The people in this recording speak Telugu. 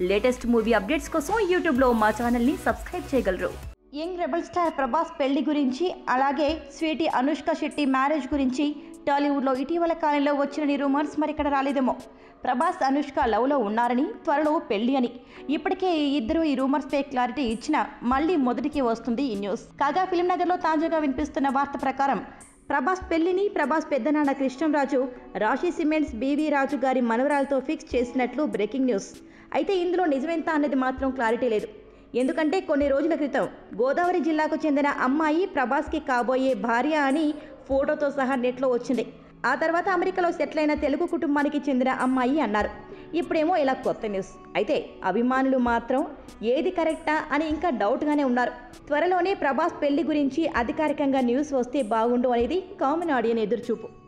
లేటెస్ట్ మూవీ అప్డేట్స్ కోసం యూట్యూబ్లో మా ఛానల్ని సబ్స్క్రైబ్ చేయగలరు. యంగ్ రెబల్ స్టార్ ప్రభాస్ పెళ్ళి గురించి అలాగే స్వీటీ అనుష్క శెట్టి మ్యారేజ్ గురించి టాలీవుడ్లో ఇటీవల కాలంలో వచ్చిన రూమర్స్ మరిక్కడ రాలేదేమో. ప్రభాస్ అనుష్క లవ్లో ఉన్నారని త్వరలో పెళ్ళి అని. ఇప్పటికే ఈ ఇద్దరు ఈ రూమర్స్పై క్లారిటీ ఇచ్చిన మళ్ళీ మొదటికి వస్తుంది ఈ న్యూస్. కాగా ఫిల్మ్ నగర్లో తాజాగా వినిపిస్తున్న వార్త ప్రకారం ప్రభాస్ పెళ్ళిని ప్రభాస్ పెద్దనాన్న కృష్ణంరాజు రాశి సిమెంట్స్ బీవీ రాజు గారి మనవరాలతో ఫిక్స్ చేసినట్లు బ్రేకింగ్ న్యూస్. అయితే ఇందులో నిజమెంత అన్నది మాత్రం క్లారిటీ లేదు. ఎందుకంటే కొన్ని రోజుల క్రితం గోదావరి జిల్లాకు చెందిన అమ్మాయి ప్రభాస్కి కాబోయే భార్య అని ఫోటోతో సహా నెట్లో వచ్చింది. ఆ తర్వాత అమెరికాలో సెటిల్ అయిన తెలుగు కుటుంబానికి చెందిన అమ్మాయి అన్నారు. ఇప్పుడేమో ఇలా కొత్త న్యూస్. అయితే అభిమానులు మాత్రం ఏది కరెక్టా అని ఇంకా డౌట్గానే ఉన్నారు. త్వరలోనే ప్రభాస్ పెళ్ళి గురించి అధికారికంగా న్యూస్ వస్తే బాగుండు అనేది కామన్ ఆడియన్ ఎదురుచూపు.